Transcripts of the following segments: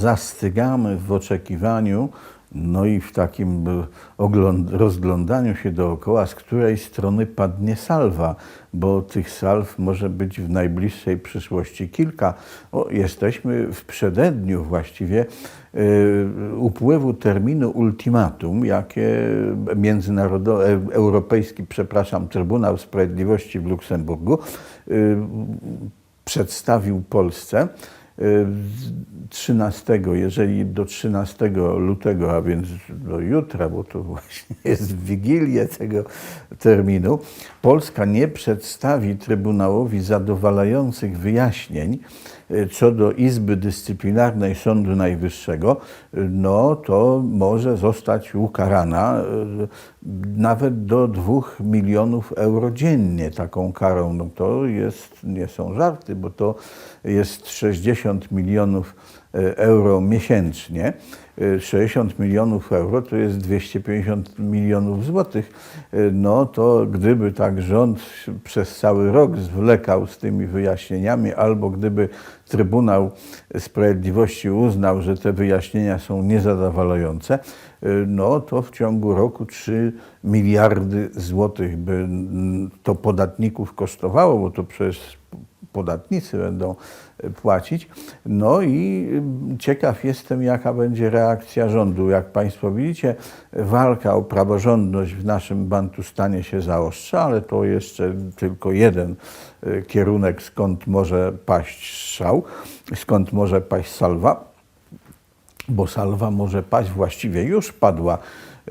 zastygamy w oczekiwaniu, no i w takim e, rozglądaniu się dookoła, z której strony padnie salwa, bo tych salw może być w najbliższej przyszłości kilka. O, jesteśmy w przededniu właściwie e, upływu terminu ultimatum, jakie międzynarodowy, europejski, przepraszam, Trybunał Sprawiedliwości w Luksemburgu e, przedstawił Polsce. Y, 13, jeżeli do 13 lutego, a więc do jutra, bo to właśnie jest w wigilię tego terminu, Polska nie przedstawi Trybunałowi zadowalających wyjaśnień y, co do Izby Dyscyplinarnej Sądu Najwyższego, y, no to może zostać ukarana y, nawet do 2 milionów euro dziennie taką karą. No to jest, nie są żarty, bo to jest 60 milionów euro miesięcznie. E, 60 milionów euro to jest 250 milionów złotych. E, No to gdyby tak rząd przez cały rok zwlekał z tymi wyjaśnieniami, albo gdyby Trybunał Sprawiedliwości uznał, że te wyjaśnienia są niezadowalające, e, no to w ciągu roku 3 miliardy złotych by to podatników kosztowało, bo to przecież podatnicy będą e, płacić. No i y, ciekaw jestem, jaka będzie reakcja rządu. Jak Państwo widzicie, walka o praworządność w naszym Bantustanie się zaostrza, ale to jeszcze tylko jeden y, kierunek, skąd może paść strzał, skąd może paść salwa bo salwa może paść, właściwie już padła.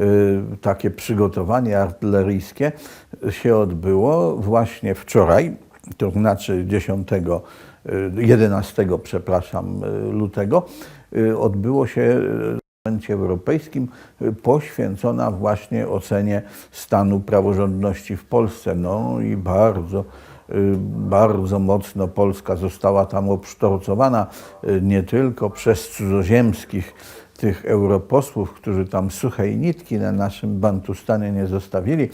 Y, Takie przygotowanie artyleryjskie się odbyło właśnie wczoraj, to znaczy 10, y, 11, przepraszam, y, lutego. Y, Odbyło się w Parlamencie Europejskim y, poświęcona właśnie ocenie stanu praworządności w Polsce. No i bardzo y, bardzo mocno Polska została tam obsztorcowana y, nie tylko przez cudzoziemskich tych europosłów, którzy tam suchej nitki na naszym Bantustanie nie zostawili,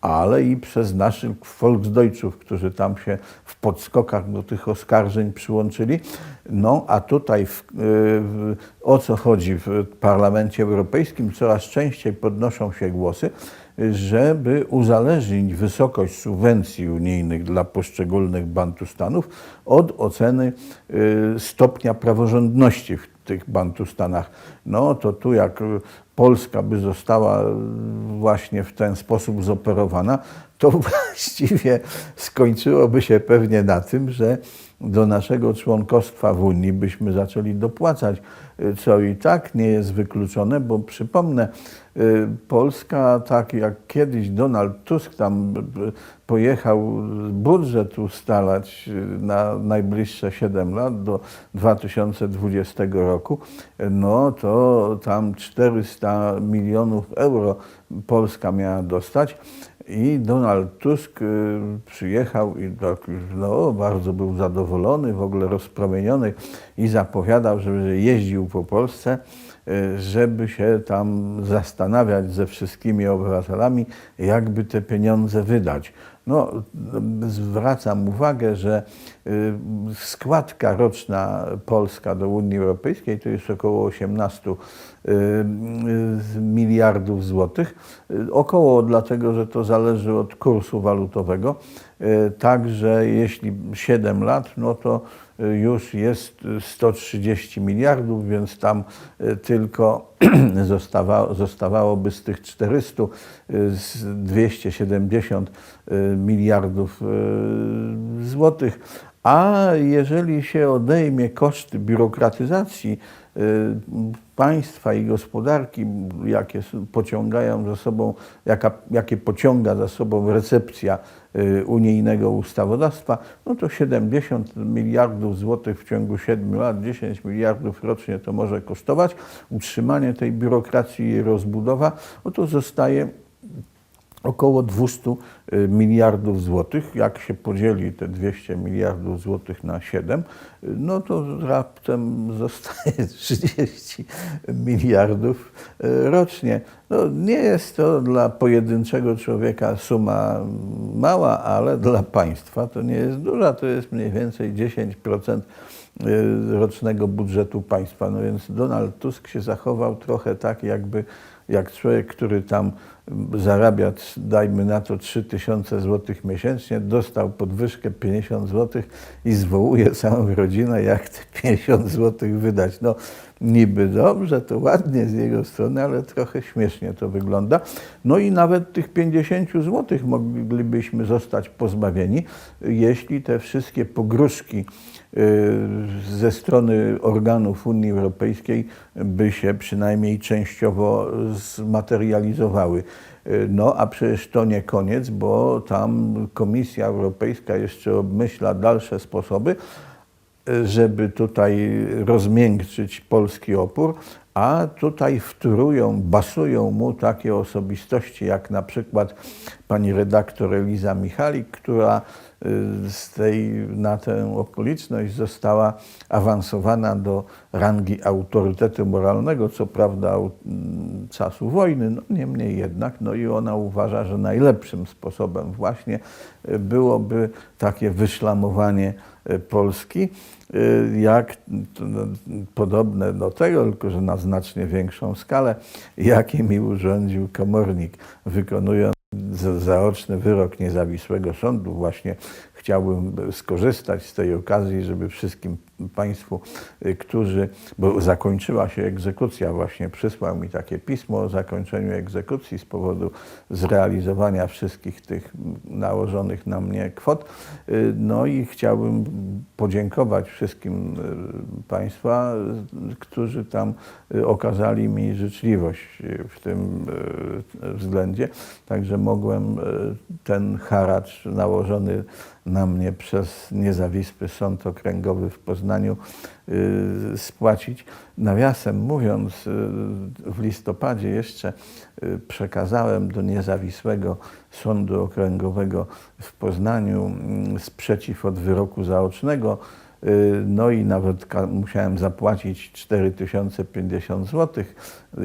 ale i przez naszych Volksdeutschów, którzy tam się w podskokach do tych oskarżeń przyłączyli. No a tutaj w, y, w, o co chodzi w Parlamencie Europejskim? Coraz częściej podnoszą się głosy, żeby uzależnić wysokość subwencji unijnych dla poszczególnych Bantustanów od oceny y, stopnia praworządności w tych Bantustanach. No to tu jak y, Polska by została y, właśnie w ten sposób zoperowana, to właściwie skończyłoby się pewnie na tym, że do naszego członkostwa w Unii byśmy zaczęli dopłacać, y, co i tak nie jest wykluczone, bo przypomnę, y, Polska, tak jak kiedyś Donald Tusk tam y, pojechał budżet ustalać na najbliższe 7 lat do 2020 roku, no to tam 400 milionów euro Polska miała dostać. I Donald Tusk y, przyjechał i tak, no, bardzo był zadowolony, w ogóle rozpromieniony i zapowiadał, że jeździł po Polsce, y, żeby się tam zastanawiać ze wszystkimi obywatelami, jakby te pieniądze wydać. No, zwracam uwagę, że y, składka roczna Polska do Unii Europejskiej to jest około 18 y, miliardów złotych. Około dlatego, że to zależy od kursu walutowego. Y, Także jeśli 7 lat, no to już jest 130 miliardów, więc tam y, tylko zostawa, zostawałoby z tych 400 y, z 270 y, miliardów y, złotych. A jeżeli się odejmie koszty biurokratyzacji y, państwa i gospodarki, jakie pociągają za sobą, jaka, jakie pociąga za sobą recepcja y, unijnego ustawodawstwa, no to 70 miliardów złotych w ciągu 7 lat, 10 miliardów rocznie to może kosztować. Utrzymanie tej biurokracji i rozbudowa, no to zostaje około 200 y, miliardów złotych. Jak się podzieli te 200 miliardów złotych na 7, y, no to raptem zostaje 30 miliardów y, rocznie. No, nie jest to dla pojedynczego człowieka suma mała, ale dla państwa to nie jest duża, to jest mniej więcej 10% rocznego budżetu państwa. No więc Donald Tusk się zachował trochę tak, jakby jak człowiek, który tam zarabia, dajmy na to 3000 zł miesięcznie, dostał podwyżkę 50 zł i zwołuje całą rodzinę, jak te 50 zł wydać. No niby dobrze, to ładnie z jego strony, ale trochę śmiesznie to wygląda. No i nawet tych 50 zł moglibyśmy zostać pozbawieni, jeśli te wszystkie pogróżki ze strony organów Unii Europejskiej by się przynajmniej częściowo zmaterializowały. Y, No a przecież to nie koniec, bo tam Komisja Europejska jeszcze obmyśla dalsze sposoby, żeby tutaj rozmiękczyć polski opór, a tutaj wtórują, basują mu takie osobistości jak na przykład pani redaktor Eliza Michalik, która y, z tej, na tę okoliczność została awansowana do rangi autorytetu moralnego, co prawda mm, czasu wojny, no niemniej jednak, no i ona uważa, że najlepszym sposobem właśnie y, byłoby takie wyszlamowanie y, Polski, y, jak no, podobne do tego, tylko że na znacznie większą skalę, jaki mi urządził komornik, wykonując zaoczny wyrok niezawisłego sądu. Właśnie chciałbym skorzystać z tej okazji, żeby wszystkim Państwu, y, którzy, bo zakończyła się egzekucja, właśnie przysłał mi takie pismo o zakończeniu egzekucji z powodu zrealizowania wszystkich tych nałożonych na mnie kwot. Y, No i chciałbym podziękować wszystkim y, Państwa, którzy tam okazali mi życzliwość w tym względzie. Także mogłem ten haracz nałożony na mnie przez niezawisły sąd okręgowy w Poznaniu y, spłacić. Nawiasem mówiąc, y, w listopadzie jeszcze y, przekazałem do niezawisłego sądu okręgowego w Poznaniu mm, sprzeciw od wyroku zaocznego. No i nawet musiałem zapłacić 4050 zł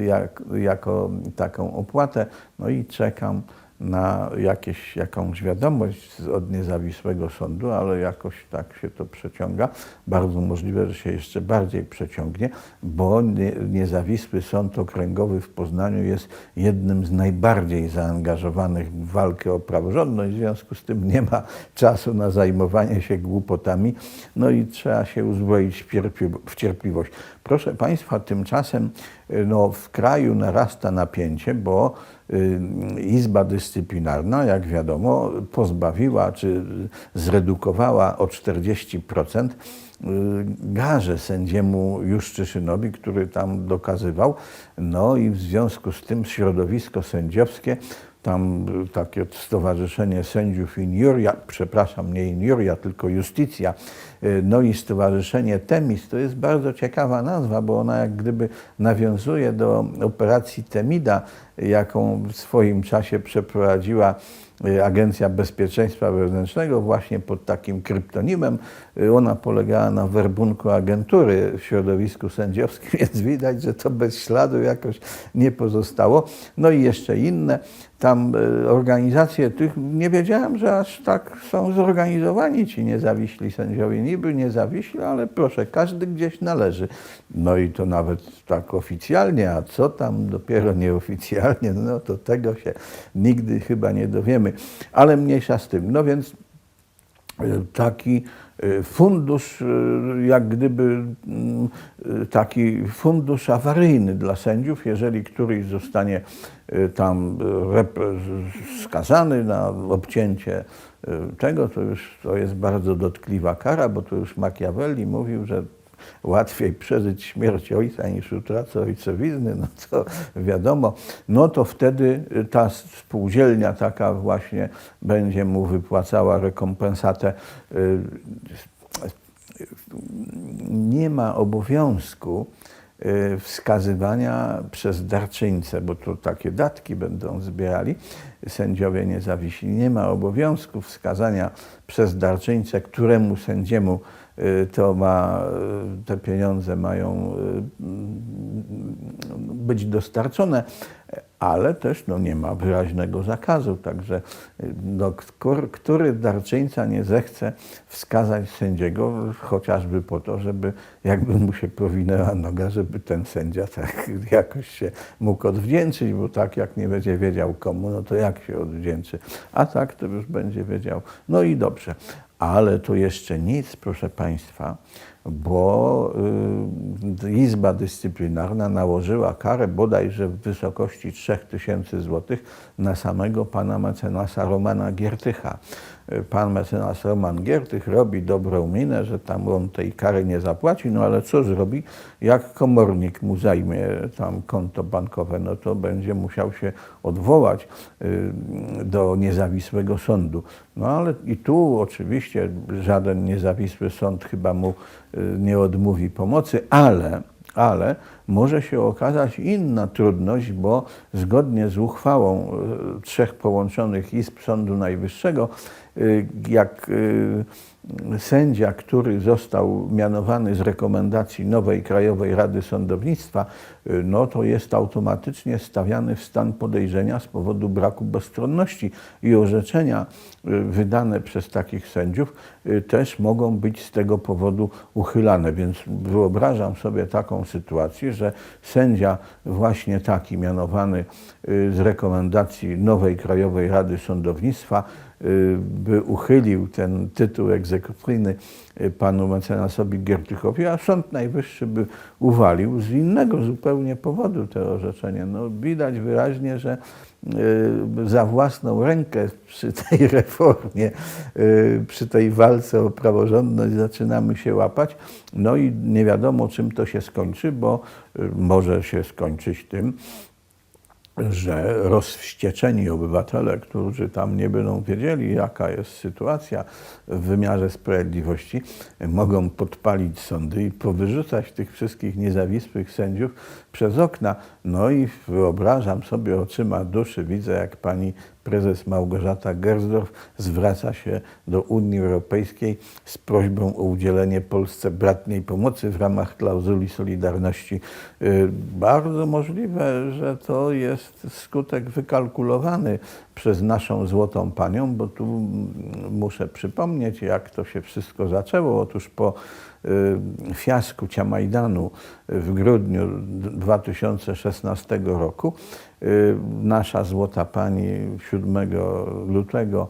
jak, jako taką opłatę. No i czekam na jakieś, jakąś wiadomość od niezawisłego sądu, ale jakoś tak się to przeciąga. Bardzo możliwe, że się jeszcze bardziej przeciągnie, bo nie, niezawisły sąd okręgowy w Poznaniu jest jednym z najbardziej zaangażowanych w walkę o praworządność. W związku z tym nie ma czasu na zajmowanie się głupotami. No i trzeba się uzbroić w cierpli- w cierpliwość. Proszę Państwa, tymczasem no, w kraju narasta napięcie, bo y, Izba Dyscyplinarna, jak wiadomo, pozbawiła czy zredukowała o 40% y, garze sędziemu Juszczyszynowi, który tam dokazywał. No i w związku z tym środowisko sędziowskie tam takie Stowarzyszenie Sędziów Injuria, przepraszam, nie Injuria, tylko Justicja, no i Stowarzyszenie Temis, to jest bardzo ciekawa nazwa, bo ona jak gdyby nawiązuje do operacji Temida, jaką w swoim czasie przeprowadziła y, Agencja Bezpieczeństwa Wewnętrznego właśnie pod takim kryptonimem. Y, Ona polegała na werbunku agentury w środowisku sędziowskim, więc widać, że to bez śladu jakoś nie pozostało. No i jeszcze inne tam y, organizacje tych, nie wiedziałem, że aż tak są zorganizowani ci niezawiśli sędziowie. Niby niezawiśli, ale proszę, każdy gdzieś należy. No i to nawet tak oficjalnie, a co tam dopiero nieoficjalnie, no to tego się nigdy chyba nie dowiemy. Ale mniejsza z tym. No więc y, taki y, fundusz, y, jak gdyby mm, taki fundusz awaryjny dla sędziów, jeżeli któryś zostanie tam skazany na obcięcie tego, to już to jest bardzo dotkliwa kara, bo to już Machiavelli mówił, że łatwiej przeżyć śmierć ojca niż utratę ojcowizny, no to wiadomo, no to wtedy ta spółdzielnia taka właśnie będzie mu wypłacała rekompensatę. Y, Nie ma obowiązku y, wskazywania przez darczyńcę, bo tu takie datki będą zbierali sędziowie niezawiśli. Nie ma obowiązku wskazania przez darczyńcę, któremu sędziemu y, to ma, y, te pieniądze mają y, być dostarczone, ale też no, nie ma wyraźnego zakazu. Także no, który darczyńca nie zechce wskazać sędziego, chociażby po to, żeby jakby mu się powinęła noga, żeby ten sędzia tak jakoś się mógł odwdzięczyć, bo tak jak nie będzie wiedział komu, no to jak się odwdzięczy. A tak to już będzie wiedział. No i dobrze. Ale to jeszcze nic, proszę Państwa, bo y, Izba Dyscyplinarna nałożyła karę bodajże w wysokości 3000 zł na samego pana mecenasa Romana Giertycha. Y, Pan mecenas Roman Giertych robi dobrą minę, że tam on tej kary nie zapłaci, no ale co zrobi? Jak komornik mu zajmie tam konto bankowe, no to będzie musiał się odwołać y, do niezawisłego sądu. No ale i tu oczywiście żaden niezawisły sąd chyba mu y, nie odmówi pomocy, ale, ale może się okazać inna trudność, bo zgodnie z uchwałą y, trzech połączonych izb Sądu Najwyższego, y, jak sędzia, który został mianowany z rekomendacji nowej Krajowej Rady Sądownictwa, no to jest automatycznie stawiany w stan podejrzenia z powodu braku bezstronności i orzeczenia wydane przez takich sędziów też mogą być z tego powodu uchylane. Więc wyobrażam sobie taką sytuację, że sędzia właśnie taki mianowany z rekomendacji nowej Krajowej Rady Sądownictwa by uchylił ten tytuł egzekucyjny panu mecenasowi Giertychowi, a Sąd Najwyższy by uwalił z innego zupełnie powodu to orzeczenie. No, widać wyraźnie, że y, za własną rękę przy tej reformie, y, przy tej walce o praworządność zaczynamy się łapać. No i nie wiadomo, czym to się skończy, bo y, może się skończyć tym, że rozwścieczeni obywatele, którzy tam nie będą wiedzieli, jaka jest sytuacja w wymiarze sprawiedliwości, mogą podpalić sądy i powyrzucać tych wszystkich niezawisłych sędziów przez okna. No i wyobrażam sobie oczyma duszy, widzę jak pani prezes Małgorzata Gersdorf zwraca się do Unii Europejskiej z prośbą o udzielenie Polsce bratniej pomocy w ramach klauzuli Solidarności. Y, bardzo możliwe, że to jest skutek wykalkulowany przez naszą złotą panią, bo tu muszę przypomnieć, jak to się wszystko zaczęło. Otóż po fiasku Ciamajdanu w grudniu 2016 roku. Y, nasza złota pani 7 lutego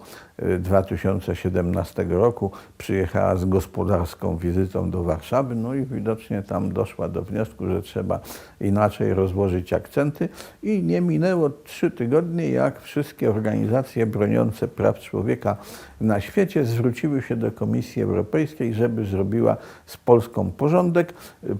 2017 roku przyjechała z gospodarską wizytą do Warszawy, no i widocznie tam doszła do wniosku, że trzeba inaczej rozłożyć akcenty i nie minęło trzy tygodnie, jak wszystkie organizacje broniące praw człowieka na świecie zwróciły się do Komisji Europejskiej, żeby zrobiła z Polską porządek,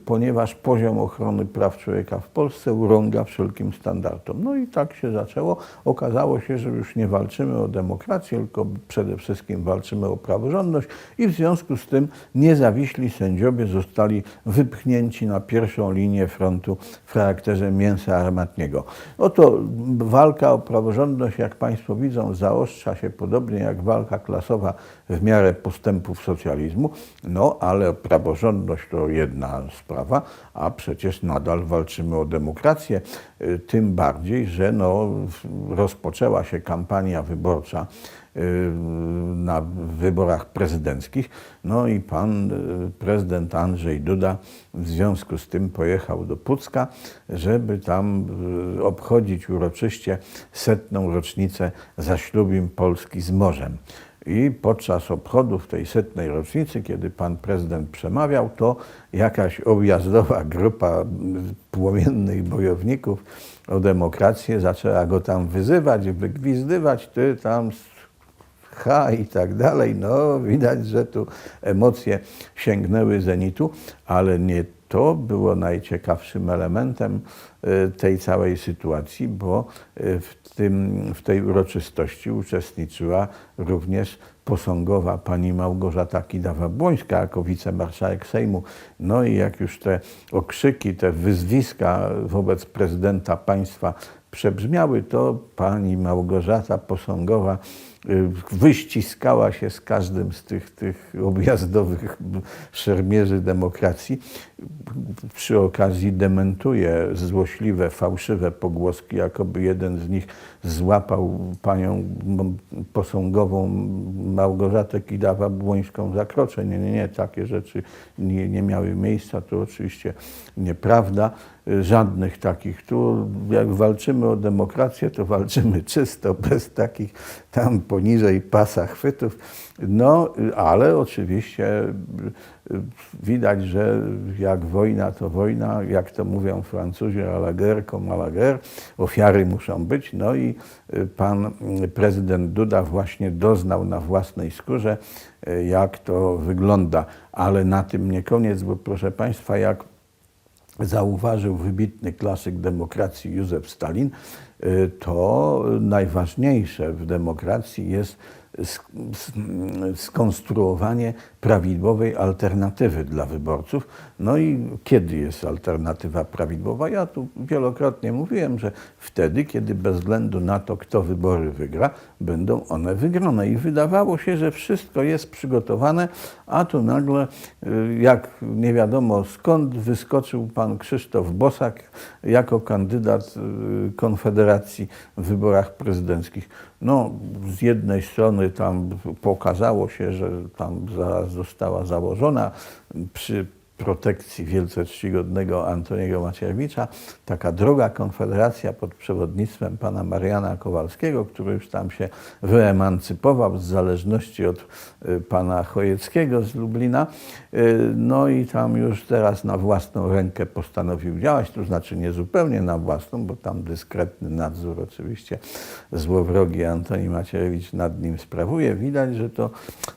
ponieważ poziom ochrony praw człowieka w Polsce urąga wszelkim standardom. No i tak się zaczęło. Okazało się, że już nie walczymy o demokrację, tylko przede wszystkim walczymy o praworządność i w związku z tym niezawiśli sędziowie zostali wypchnięci na pierwszą linię frontu w charakterze mięsa armatniego. Oto walka o praworządność, jak Państwo widzą, zaostrza się podobnie jak walka klasowa w miarę postępów socjalizmu, no ale praworządność to jedna sprawa, a przecież nadal walczymy o demokrację, tym bardziej, że no, rozpoczęła się kampania wyborcza na wyborach prezydenckich. No i pan prezydent Andrzej Duda w związku z tym pojechał do Pucka, żeby tam obchodzić uroczyście setną rocznicę zaślubin Polski z morzem. I podczas obchodów tej setnej rocznicy, kiedy pan prezydent przemawiał, to jakaś objazdowa grupa płomiennych bojowników o demokrację zaczęła go tam wyzywać, wygwizdywać, ty tam ha i tak dalej. No widać, że tu emocje sięgnęły zenitu, ale nie to było najciekawszym elementem y, tej całej sytuacji, bo y, w, tym, w tej uroczystości uczestniczyła również posągowa pani Małgorzata Kidawa-Błońska jako wicemarszałek Sejmu. No i jak już te okrzyki, te wyzwiska wobec prezydenta państwa przebrzmiały, to pani Małgorzata Posągowa wyściskała się z każdym z tych, tych objazdowych szermierzy demokracji. Przy okazji dementuje złośliwe, fałszywe pogłoski, jakoby jeden z nich złapał panią posągową Małgorzatę Kidawa-Błońską za krocze. Nie, nie, nie, takie rzeczy nie, nie miały miejsca. To oczywiście nieprawda. Y, Żadnych takich. Tu jak walczymy o demokrację, to walczymy czysto, bez takich tam poniżej pasa chwytów. No, ale oczywiście y, widać, że jak wojna, to wojna, jak to mówią Francuzi, à la guerre comme à la guerre, ofiary muszą być. No i y, pan y, prezydent Duda właśnie doznał na własnej skórze, jak to wygląda. Ale na tym nie koniec, bo proszę Państwa, jak zauważył wybitny klasyk demokracji Józef Stalin, to najważniejsze w demokracji jest skonstruowanie prawidłowej alternatywy dla wyborców. No i kiedy jest alternatywa prawidłowa? Ja tu wielokrotnie mówiłem, że wtedy, kiedy bez względu na to, kto wybory wygra, będą one wygrane. I wydawało się, że wszystko jest przygotowane, a tu nagle, y, jak nie wiadomo skąd, wyskoczył pan Krzysztof Bosak jako kandydat y, Konfederacji w wyborach prezydenckich. No, z jednej strony tam pokazało się, że tam zaraz została założona przy protekcji wielce czcigodnego Antoniego Macierewicza, taka droga konfederacja pod przewodnictwem pana Mariana Kowalskiego, który już tam się wyemancypował z zależności od y, pana Chojeckiego z Lublina. Y, No i tam już teraz na własną rękę postanowił działać, to znaczy nie zupełnie na własną, bo tam dyskretny nadzór oczywiście złowrogi Antoni Macierewicz nad nim sprawuje. Widać, że to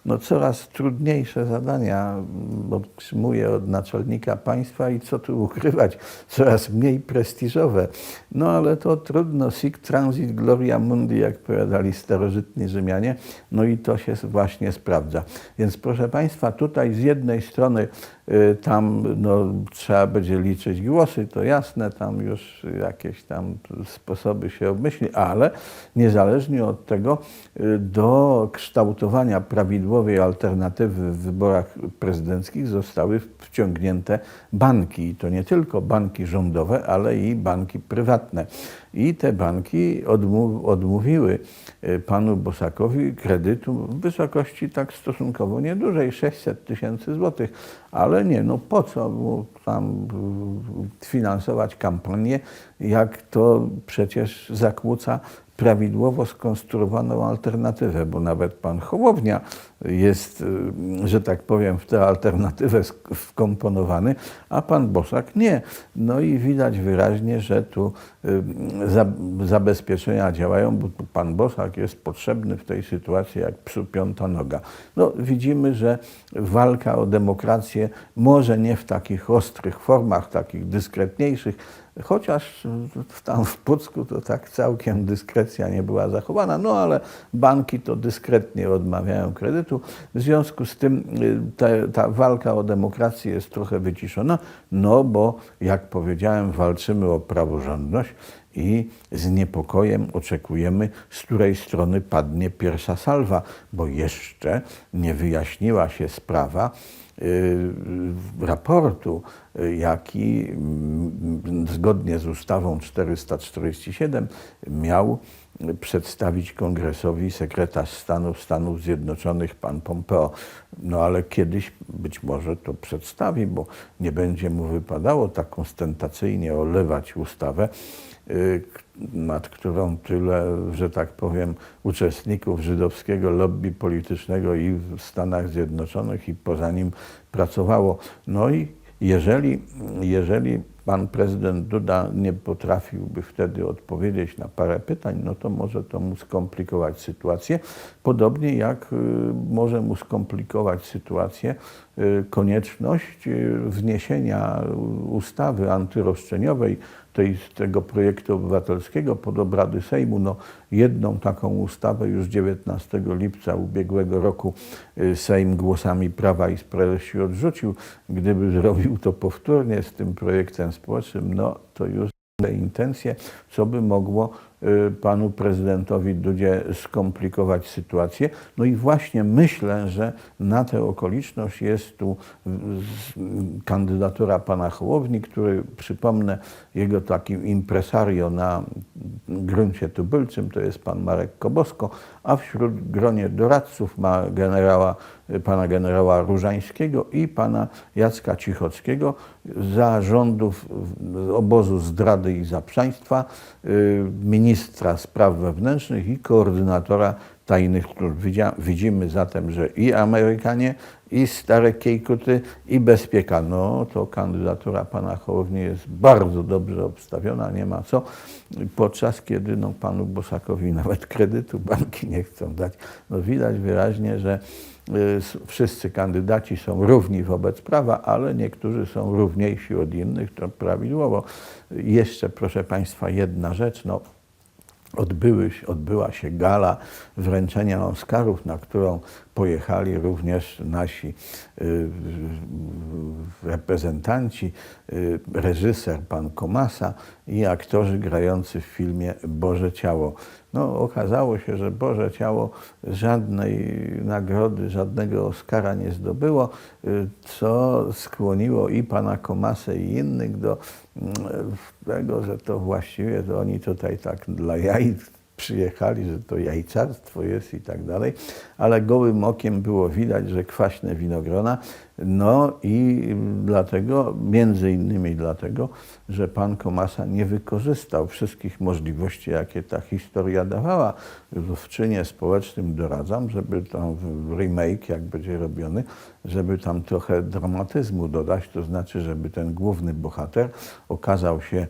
no, coraz trudniejsze zadania mm, otrzymuje od naczelnika państwa i co tu ukrywać, coraz mniej prestiżowe. No ale to trudno, sic transit gloria mundi, jak powiadali starożytni Rzymianie, no i to się właśnie sprawdza. Więc proszę Państwa, tutaj z jednej strony y, tam no, trzeba będzie liczyć głosy, to jasne, tam już jakieś tam sposoby się obmyśli, ale niezależnie od tego y, do kształtowania prawidłowej alternatywy w wyborach prezydenckich zostały wciągnięte banki. I to nie tylko banki rządowe, ale i banki prywatne. I te banki odmów, odmówiły y, panu Bosakowi kredytu w wysokości tak stosunkowo niedużej, 600 tysięcy złotych. Ale nie, no po co mu tam finansować kampanię, jak to przecież zakłóca prawidłowo skonstruowaną alternatywę, bo nawet pan Hołownia jest, y, że tak powiem, w tę alternatywę wkomponowany, a pan Bosak nie. No i widać wyraźnie, że tu zabezpieczenia działają, bo pan Bosak jest potrzebny w tej sytuacji jak psu piąta noga. No, widzimy, że walka o demokrację może nie w takich ostrych formach, takich dyskretniejszych, Chociaż tam w Pucku to tak całkiem dyskrecja nie była zachowana, no ale banki to dyskretnie odmawiają kredytu. W związku z tym y, ta, ta walka o demokrację jest trochę wyciszona, no bo jak powiedziałem, walczymy o praworządność i z niepokojem oczekujemy, z której strony padnie pierwsza salwa, bo jeszcze nie wyjaśniła się sprawa raportu, y, jaki mm, zgodnie z ustawą 447 miał przedstawić kongresowi sekretarz stanu Stanów Zjednoczonych pan Pompeo. No ale kiedyś być może to przedstawi, bo nie będzie mu wypadało tak ostentacyjnie olewać ustawę, y, nad którą tyle, że tak powiem, uczestników żydowskiego lobby politycznego i w Stanach Zjednoczonych i poza nim pracowało. No i jeżeli, jeżeli pan prezydent Duda nie potrafiłby wtedy odpowiedzieć na parę pytań, no to może to mu skomplikować sytuację. Podobnie jak y, może mu skomplikować sytuację y, konieczność y, wniesienia ustawy antyroszczeniowej, tej, tego projektu obywatelskiego pod obrady Sejmu. No, jedną taką ustawę już 19 lipca ubiegłego roku Sejm głosami Prawa i Sprawiedliwości odrzucił. Gdyby zrobił to powtórnie z tym projektem społecznym, no to już te intencje, co by mogło y, panu prezydentowi Dudzie skomplikować sytuację. No i właśnie myślę, że na tę okoliczność jest tu kandydatura pana Hołowni, który przypomnę, jego takim impresario na gruncie tubylczym to jest pan Marek Kobosko, a wśród gronie doradców ma generała, pana generała Różańskiego i pana Jacka Cichockiego za rządów obozu zdrady i zaprzaństwa, y, ministra spraw wewnętrznych i koordynatora tajnych służb. Widzimy zatem, że i Amerykanie, i stare Kiejkuty, i bezpieka. No to kandydatura pana Hołowni jest bardzo dobrze obstawiona, nie ma co. Podczas kiedy no, panu Bosakowi nawet kredytu banki nie chcą dać. No, widać wyraźnie, że wszyscy kandydaci są równi wobec prawa, ale niektórzy są równiejsi od innych, to prawidłowo. Jeszcze, proszę Państwa, jedna rzecz. No, odbyły, odbyła się gala wręczenia Oscarów, na którą pojechali również nasi y, reprezentanci, y, reżyser pan Komasa i aktorzy grający w filmie Boże Ciało. No, okazało się, że Boże Ciało żadnej nagrody, żadnego Oscara nie zdobyło, y, co skłoniło i pana Komasę i innych do mm, tego, że to właściwie to oni tutaj tak dla jaj przyjechali, że to jajcarstwo jest i tak dalej, ale gołym okiem było widać, że kwaśne winogrona, no i dlatego, między innymi dlatego, że pan Komasa nie wykorzystał wszystkich możliwości, jakie ta historia dawała. W czynie społecznym doradzam, żeby tam remake, jak będzie robiony, żeby tam trochę dramatyzmu dodać, to znaczy, żeby ten główny bohater okazał się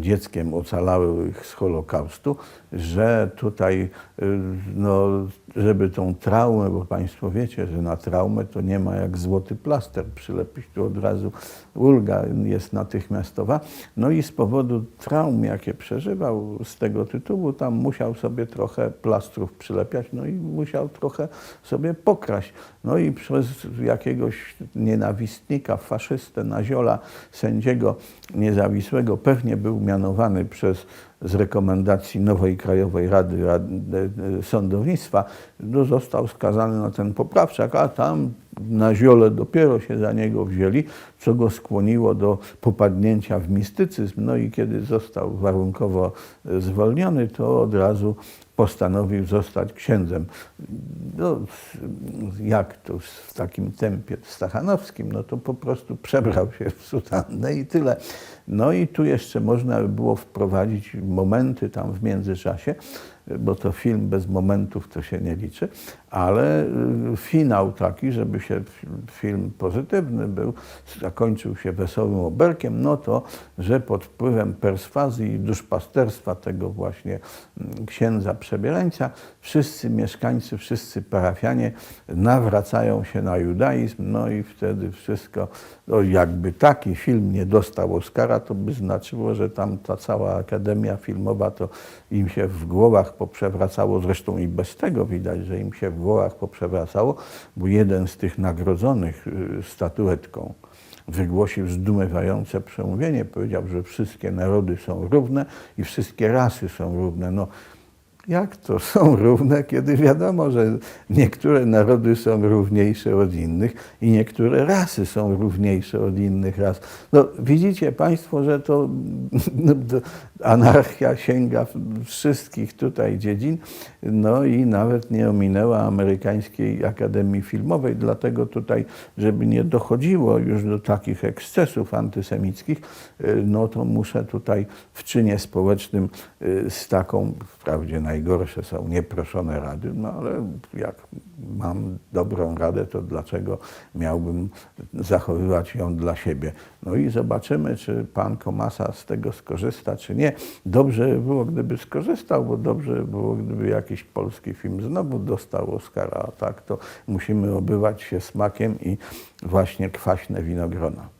dzieckiem ocalałych z Holokaustu, że tutaj, y, no, żeby tą traumę, bo Państwo wiecie, że na traumę to nie ma jak złoty plaster przylepić, tu od razu ulga jest natychmiastowa. No i z powodu traum, jakie przeżywał z tego tytułu, tam musiał sobie trochę plastrów przylepiać, no i musiał trochę sobie pokraść. No i przez jakiegoś nienawistnika, faszystę, naziola, sędziego niezawisłego, pewnie był mianowany przez z rekomendacji nowej Krajowej Rady, Rady e, Sądownictwa, no, został skazany na ten poprawczak, a tam na ziole dopiero się za niego wzięli, co go skłoniło do popadnięcia w mistycyzm. No i kiedy został warunkowo e, zwolniony, to od razu postanowił zostać księdzem. No, jak to w takim tempie stachanowskim, no to po prostu przebrał się w sutannę i tyle. No i tu jeszcze można by było wprowadzić momenty tam w międzyczasie, bo to film bez momentów to się nie liczy, ale y, finał taki, żeby się film pozytywny był, zakończył się wesołym oberkiem, no to, że pod wpływem perswazji i duszpasterstwa tego właśnie mm, księdza przebierańca, wszyscy mieszkańcy, wszyscy parafianie nawracają się na judaizm, no i wtedy wszystko, no jakby taki film nie dostał Oscara, to by znaczyło, że tam ta cała Akademia Filmowa to im się w głowach poprzewracało, zresztą i bez tego widać, że im się w głowach poprzewracało, bo jeden z tych nagrodzonych y, statuetką wygłosił zdumiewające przemówienie. Powiedział, że wszystkie narody są równe i wszystkie rasy są równe. No, jak to są równe, kiedy wiadomo, że niektóre narody są równiejsze od innych i niektóre rasy są równiejsze od innych ras. No, widzicie Państwo, że to, no, anarchia sięga wszystkich tutaj dziedzin, no i nawet nie ominęła Amerykańskiej Akademii Filmowej, dlatego tutaj, żeby nie dochodziło już do takich ekscesów antysemickich, y, no to muszę tutaj w czynie społecznym y, z taką, wprawdzie najgorsze są nieproszone rady, no ale jak mam dobrą radę, to dlaczego miałbym zachowywać ją dla siebie? No i zobaczymy, czy pan Komasa z tego skorzysta, czy nie. Dobrze by było, gdyby skorzystał, bo dobrze by było, gdyby jakiś polski film znowu dostał Oscara, a tak to musimy obywać się smakiem i właśnie kwaśne winogrona.